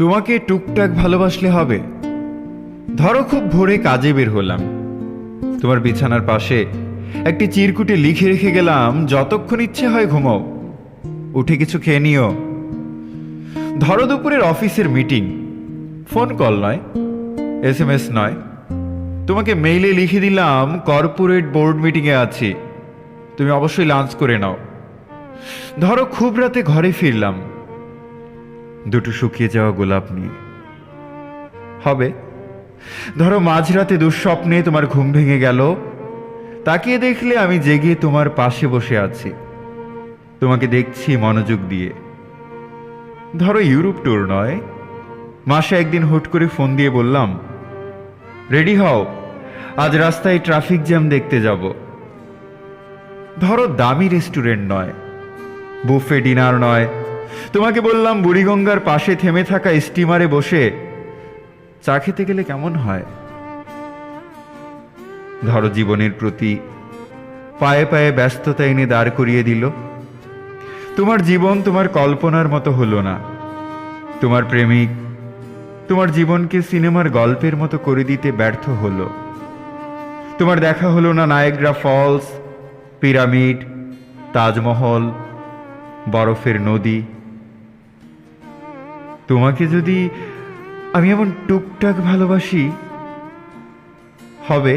তোমাকে টুকটাক ভালোবাসলে হবে। ধরো খুব ভোরে কাজে বের হলাম। তোমার বিছানার পাশে একটি চিরকুটে লিখে রেখে গেলাম, যতক্ষণ ইচ্ছে হয় ঘুমাও। উঠে কিছু খেয়ে নিও। ধরো দুপুরের অফিসের মিটিং। ফোন কল নয় এস এম এস নয়। তোমাকে মেইলে লিখে দিলাম, কর্পোরেট বোর্ড মিটিংয়ে আছি। তুমি অবশ্যই লাঞ্চ করে নাও। ধরো খুব রাতে ঘরে ফিরলাম। দুটো শুকিয়ে যাওয়া গোলাপ নিয়ে। হবে। ধরো মাঝরাতে দুঃস্বপ্নে তোমার ঘুম ভেঙে গেল। তাকিয়ে দেখলে আমি জেগে তোমার পাশে বসে আছি। তোমাকে দেখছি মনোযোগ দিয়ে। ধরো ইউরোপ ট্যুর নয়। মাসে একদিন হুট করে ফোন দিয়ে বললাম, রেডি হও, আজ রাস্তায় ট্রাফিক জ্যাম দেখতে যাব। ধরো দামি রেস্টুরেন্ট নয়, বুফে ডিনার নয় তোমাকে বললাম, বুড়িগঙ্গার পাশে থেমে থাকা স্টিমারে বসে চা খেতে গেলে কেমন হয়? ধরো জীবনের প্রতি পায়ে পায়ে ব্যস্ততা এনে দাঁড় করিয়ে দিল। তোমার জীবন তোমার কল্পনার মতো হলো না। তোমার প্রেমিক তোমার জীবনকে সিনেমার গল্পের মতো করে দিতে ব্যর্থ হলো। তোমার দেখা হলো না নায়গ্রা ফলস, পিরামিড, তাজমহল, বরফের নদী। তোমাকে যদি আমি এমন টুকটাক ভালোবাসি হবে?